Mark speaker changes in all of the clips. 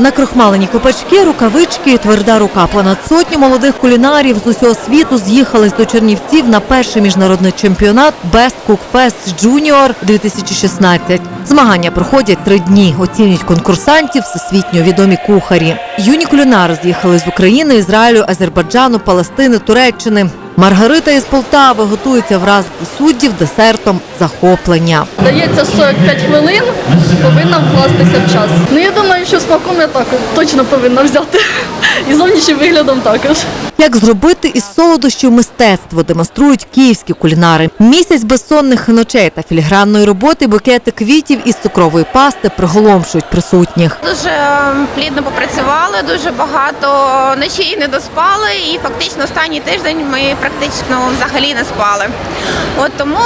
Speaker 1: Накрохмалені копачки, рукавички, тверда рука. Понад сотню молодих кулінарів з усього світу з'їхались до Чернівців на перший міжнародний чемпіонат Best Cook Fest Junior 2016. Змагання проходять три дні. Оцінюють конкурсантів всесвітньо відомі кухарі. Юні кулінари з'їхали з України, Ізраїлю, Азербайджану, Палестини, Туреччини. Маргарита із Полтави готується вразити суддів десертом захоплення.
Speaker 2: Дається 45 хвилин, повинна вкластися в час. Ну я думаю, що смаком я так точно повинна взяти. І зовнішнім виглядом також.
Speaker 1: Як зробити із солодощів мистецтво демонструють київські кулінари. Місяць безсонних ночей та філігранної роботи букети квітів із цукрової пасти приголомшують присутніх.
Speaker 3: Дуже ем, плідно попрацювали, дуже багато ночей не доспали, і фактично останній тиждень ми практично взагалі не спали. От тому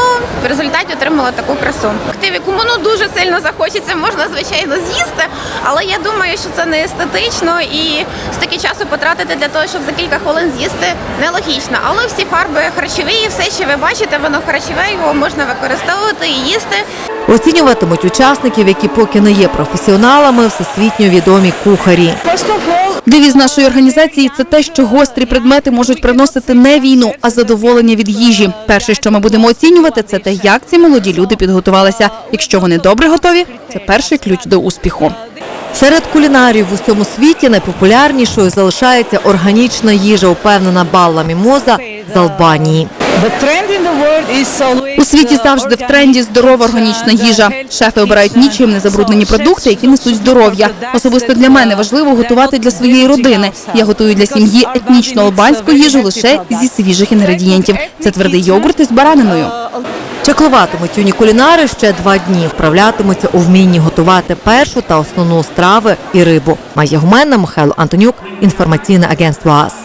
Speaker 3: в результаті отримали таку красу. Активі, кому ну дуже сильно захочеться, можна звичайно з'їсти, але я думаю, що це не естетично і стільки часу потратити для того, щоб за кілька хвилин з'їсти, нелогічно. Але всі фарби харчові, і все, що ви бачите, воно харчове, його можна використовувати і їсти.
Speaker 1: Оцінюватимуть учасників, які поки не є професіоналами, всесвітньо відомі кухарі.
Speaker 4: Девіз нашої організації це те, що гострі предмети можуть приносити не війну, а задоволення від їжі. Перше, що ми будемо оцінювати, це те, як ці молоді люди підготувалися. Якщо вони добре готові, це перший ключ до успіху.
Speaker 1: Серед кулінарів в усьому світі найпопулярнішою залишається органічна їжа, упевнена Балла Мімоза з Албанії.
Speaker 4: У світі завжди в тренді здорова органічна їжа. Шефи обирають нічим не забруднені продукти, які несуть здоров'я. Особисто для мене важливо готувати для своєї родини. Я готую для сім'ї етнічну албанську їжу лише зі свіжих інгредієнтів. Це твердий йогурт із бараниною.
Speaker 1: Чеклуватимуть юні кулінари ще два дні. Вправлятимуться у вмінні готувати першу та основну страви і рибу. Майя Гуменна, Михайло Антонюк. Інформаційне агентство АС.